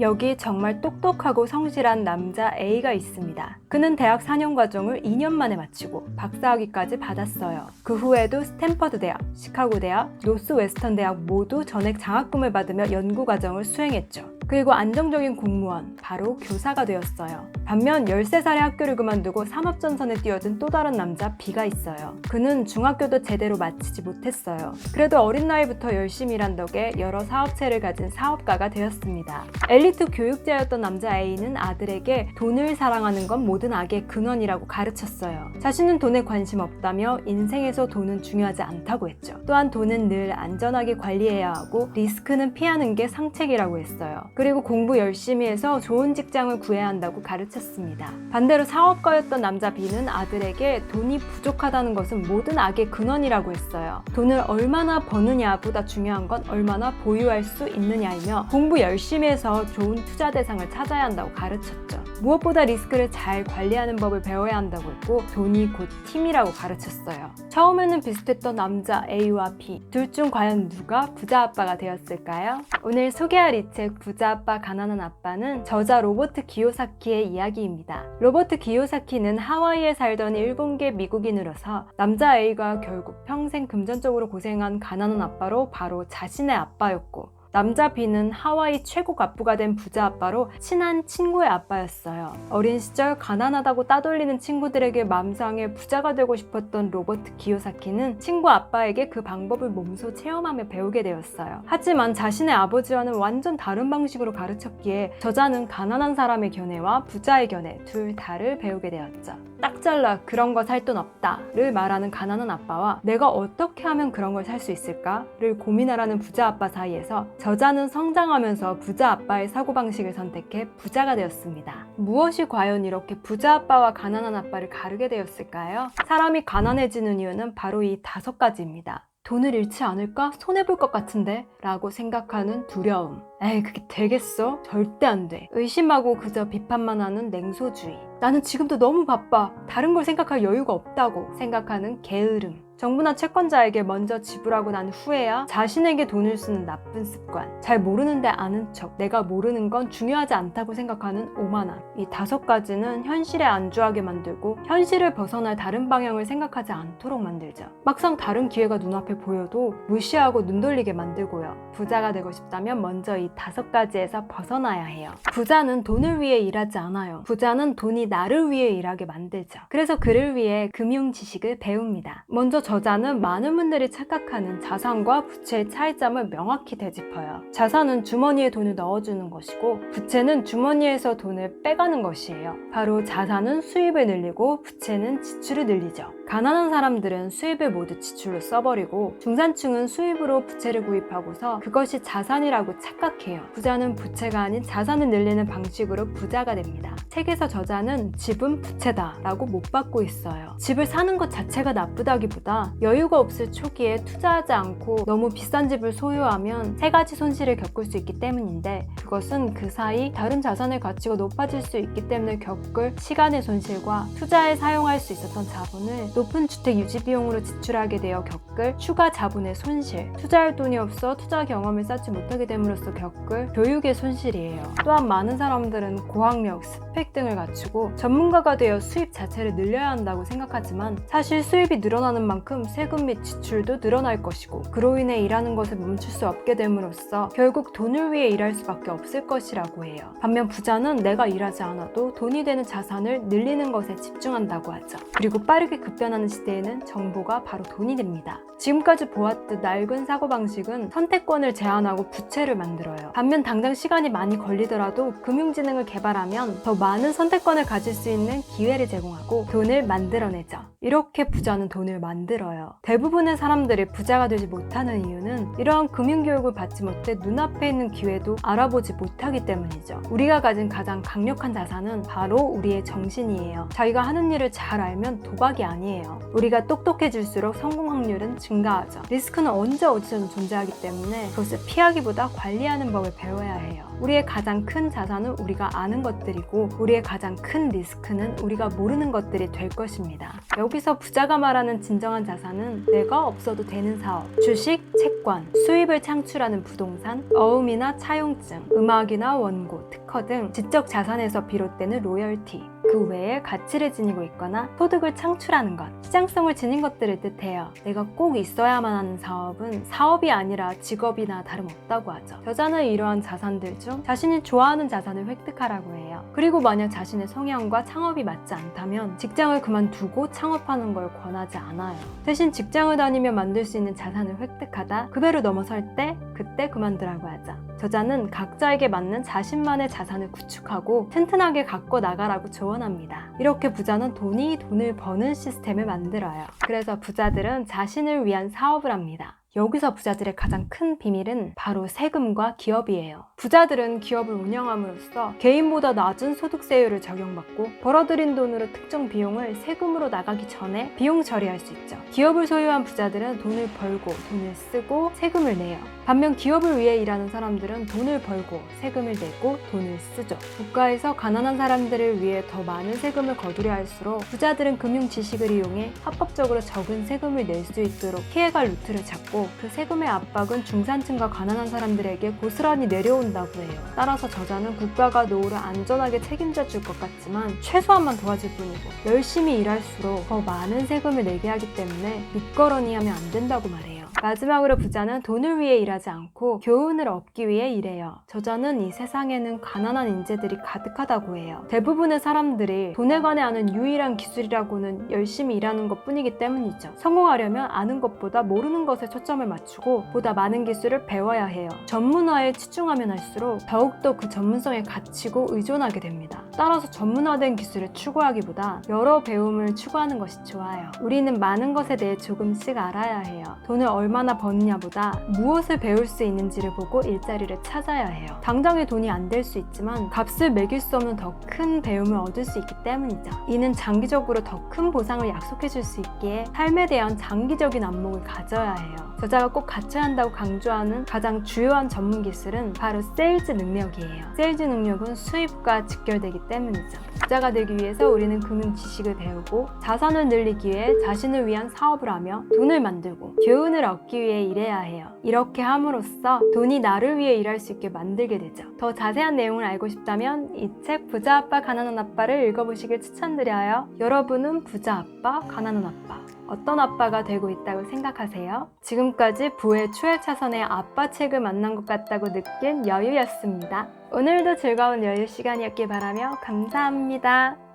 여기 정말 똑똑하고 성실한 남자 A가 있습니다. 그는 대학 4년 과정을 2년 만에 마치고 박사학위까지 받았어요. 그 후에도 스탠퍼드 대학, 시카고 대학, 노스 웨스턴 대학 모두 전액 장학금을 받으며 연구 과정을 수행했죠. 그리고 안정적인 공무원, 바로 교사가 되었어요. 반면 13살에 학교를 그만두고 산업전선에 뛰어든 또 다른 남자 B가 있어요. 그는 중학교도 제대로 마치지 못했어요. 그래도 어린 나이부터 열심히 일한 덕에 여러 사업체를 가진 사업가가 되었습니다. 엘리트 교육자였던 남자 A는 아들에게 돈을 사랑하는 건 모든 악의 근원이라고 가르쳤어요. 자신은 돈에 관심 없다며 인생에서 돈은 중요하지 않다고 했죠. 또한 돈은 늘 안전하게 관리해야 하고 리스크는 피하는 게 상책이라고 했어요. 그 리고 공부 열심히 해서 좋은 직장을 구해야 한다고 가르쳤습니다. 반대로 사업가였던 남자 B는 아들에게 돈이 부족하다는 것은 모든 악의 근원이라고 했어요. 돈을 얼마나 버느냐보다 중요한 건 얼마나 보유할 수 있느냐이며 공부 열심히 해서 좋은 투자 대상을 찾아야 한다고 가르쳤죠. 무엇보다 리스크를 잘 관리하는 법을 배워야 한다고 했고 돈이 곧 힘이라고 가르쳤어요. 처음에는 비슷했던 남자 A와 B 둘 중 과연 누가 부자 아빠가 되었을까요? 오늘 소개할 이 책 부자 아빠 가난한 아빠는 저자 로버트 기요사키의 이야기입니다. 로버트 기요사키는 하와이에 살던 일본계 미국인으로서 남자 A가 결국 평생 금전적으로 고생한 가난한 아빠로 바로 자신의 아빠였고 남자 B는 하와이 최고 갑부가 된 부자 아빠로 친한 친구의 아빠였어요. 어린 시절 가난하다고 따돌리는 친구들에게 맘상에 부자가 되고 싶었던 로버트 기요사키는 친구 아빠에게 그 방법을 몸소 체험하며 배우게 되었어요. 하지만 자신의 아버지와는 완전 다른 방식으로 가르쳤기에 저자는 가난한 사람의 견해와 부자의 견해 둘 다를 배우게 되었죠. 딱 잘라 그런 거 살 돈 없다를 말하는 가난한 아빠와 내가 어떻게 하면 그런 걸 살 수 있을까를 고민하라는 부자 아빠 사이에서 저자는 성장하면서 부자 아빠의 사고방식을 선택해 부자가 되었습니다. 무엇이 과연 이렇게 부자 아빠와 가난한 아빠를 가르게 되었을까요? 사람이 가난해지는 이유는 바로 이 다섯 가지입니다. 돈을 잃지 않을까? 손해볼 것 같은데? 라고 생각하는 두려움. 에이, 그게 되겠어? 절대 안 돼. 의심하고 그저 비판만 하는 냉소주의. 나는 지금도 너무 바빠. 다른 걸 생각할 여유가 없다고 생각하는 게으름. 정부나 채권자에게 먼저 지불하고 난 후에야 자신에게 돈을 쓰는 나쁜 습관. 잘 모르는데 아는 척. 내가 모르는 건 중요하지 않다고 생각하는 오만함. 이 다섯 가지는 현실에 안주하게 만들고 현실을 벗어날 다른 방향을 생각하지 않도록 만들죠. 막상 다른 기회가 눈앞에 보여도 무시하고 눈 돌리게 만들고요. 부자가 되고 싶다면 먼저 이 다섯 가지에서 벗어나야 해요. 부자는 돈을 위해 일하지 않아요. 부자는 돈이 나를 위해 일하게 만들죠. 그래서 그를 위해 금융 지식을 배웁니다. 먼저 저자는 많은 분들이 착각하는 자산과 부채의 차이점을 명확히 되짚어요. 자산은 주머니에 돈을 넣어주는 것이고 부채는 주머니에서 돈을 빼가는 것이에요. 바로 자산은 수입을 늘리고 부채는 지출을 늘리죠. 가난한 사람들은 수입을 모두 지출로 써버리고 중산층은 수입으로 부채를 구입하고서 그것이 자산이라고 착각해요. 부자는 부채가 아닌 자산을 늘리는 방식으로 부자가 됩니다. 책에서 저자는 집은 부채다 라고 못 받고 있어요. 집을 사는 것 자체가 나쁘다기보다 여유가 없을 초기에 투자하지 않고 너무 비싼 집을 소유하면 세 가지 손실을 겪을 수 있기 때문인데 그것은 그 사이 다른 자산의 가치가 높아질 수 있기 때문에 겪을 시간의 손실과 투자에 사용할 수 있었던 자본을 높은 주택 유지 비용으로 지출하게 되어 겪을 추가 자본의 손실, 투자할 돈이 없어 투자 경험을 쌓지 못하게 됨으로써 겪을 교육의 손실이에요. 또한 많은 사람들은 고학력, 스펙 등을 갖추고 전문가가 되어 수입 자체를 늘려야 한다고 생각하지만 사실 수입이 늘어나는 만큼 세금 및 지출도 늘어날 것이고 그로 인해 일하는 것을 멈출 수 없게 됨으로써 결국 돈을 위해 일할 수밖에 없을 것이라고 해요. 반면 부자는 내가 일하지 않아도 돈이 되는 자산을 늘리는 것에 집중한다고 하죠. 그리고 빠르게 급 변하는 시대에는 정보가 바로 돈이 됩니다. 지금까지 보았듯 낡은 사고방식은 선택권을 제한하고 부채를 만들어요. 반면 당장 시간이 많이 걸리더라도 금융지능을 개발하면 더 많은 선택권을 가질 수 있는 기회를 제공하고 돈을 만들어내죠. 이렇게 부자는 돈을 만들어요. 대부분의 사람들이 부자가 되지 못하는 이유는 이러한 금융교육을 받지 못해 눈앞에 있는 기회도 알아보지 못하기 때문이죠. 우리가 가진 가장 강력한 자산은 바로 우리의 정신이에요. 자기가 하는 일을 잘 알면 도박이 아니에요. 아니에요. 우리가 똑똑해질수록 성공 확률은 증가하죠. 리스크는 언제 어디서든 존재하기 때문에 그것을 피하기보다 관리하는 법을 배워야 해요. 우리의 가장 큰 자산은 우리가 아는 것들이고 우리의 가장 큰 리스크는 우리가 모르는 것들이 될 것입니다. 여기서 부자가 말하는 진정한 자산은 내가 없어도 되는 사업, 주식, 채권, 수입을 창출하는 부동산, 어음이나 차용증, 음악이나 원고, 특허 등 지적 자산에서 비롯되는 로열티, 그 외에 가치를 지니고 있거나 소득을 창출하는 것, 시장성을 지닌 것들을 뜻해요. 내가 꼭 있어야만 하는 사업은 사업이 아니라 직업이나 다름없다고 하죠. 저자는 이러한 자산들 중 자신이 좋아하는 자산을 획득하라고 해요. 그리고 만약 자신의 성향과 창업이 맞지 않다면 직장을 그만두고 창업하는 걸 권하지 않아요. 대신 직장을 다니며 만들 수 있는 자산을 획득하다 급여를 넘어설 때 그때 그만두라고 하죠. 저자는 각자에게 맞는 자신만의 자산을 구축하고 튼튼하게 갖고 나가라고 조언합니다. 이렇게 부자는 돈이 돈을 버는 시스템을 만들어요. 그래서 부자들은 자신을 위한 사업을 합니다. 여기서 부자들의 가장 큰 비밀은 바로 세금과 기업이에요. 부자들은 기업을 운영함으로써 개인보다 낮은 소득세율을 적용받고 벌어들인 돈으로 특정 비용을 세금으로 나가기 전에 비용 처리할 수 있죠. 기업을 소유한 부자들은 돈을 벌고 돈을 쓰고 세금을 내요. 반면 기업을 위해 일하는 사람들은 돈을 벌고 세금을 내고 돈을 쓰죠. 국가에서 가난한 사람들을 위해 더 많은 세금을 거두려 할수록 부자들은 금융 지식을 이용해 합법적으로 적은 세금을 낼 수 있도록 피해갈 루트를 찾고 그 세금의 압박은 중산층과 가난한 사람들에게 고스란히 내려온다고 해요. 따라서 저자는 국가가 노후를 안전하게 책임져 줄 것 같지만 최소한만 도와줄 뿐이고 열심히 일할수록 더 많은 세금을 내게 하기 때문에 밑거러니 하면 안 된다고 말해요. 마지막으로 부자는 돈을 위해 일하지 않고 교훈을 얻기 위해 일해요. 저자는 이 세상에는 가난한 인재들이 가득하다고 해요. 대부분의 사람들이 돈에 관해 아는 유일한 기술이라고는 열심히 일하는 것 뿐이기 때문이죠. 성공하려면 아는 것보다 모르는 것에 초점을 맞추고 보다 많은 기술을 배워야 해요. 전문화에 치중하면 할수록 더욱더 그 전문성에 갇히고 의존하게 됩니다. 따라서 전문화된 기술을 추구하기보다 여러 배움을 추구하는 것이 좋아요. 우리는 많은 것에 대해 조금씩 알아야 해요. 돈을 얼마나 버느냐보다 무엇을 배울 수 있는지를 보고 일자리를 찾아야 해요. 당장의 돈이 안 될 수 있지만 값을 매길 수 없는 더 큰 배움을 얻을 수 있기 때문이죠. 이는 장기적으로 더 큰 보상을 약속해 줄 수 있기에 삶에 대한 장기적인 안목을 가져야 해요. 저자가 꼭 갖춰야 한다고 강조하는 가장 주요한 전문 기술은 바로 세일즈 능력이에요. 세일즈 능력은 수입과 직결되기 때문이죠. 부자가 되기 위해서 우리는 금융 지식을 배우고 자산을 늘리기 위해 자신을 위한 사업을 하며 돈을 만들고 교훈을 얻기 위해 일해야 해요. 이렇게 함으로써 돈이 나를 위해 일할 수 있게 만들게 되죠. 더 자세한 내용을 알고 싶다면 이 책 부자 아빠 가난한 아빠를 읽어보시길 추천드려요. 여러분은 부자 아빠 가난한 아빠 어떤 아빠가 되고 있다고 생각하세요? 지금까지 부의 추월차선의 아빠 책을 만난 것 같다고 느낀 여유였습니다. 오늘도 즐거운 여유 시간이었길 바라며 감사합니다.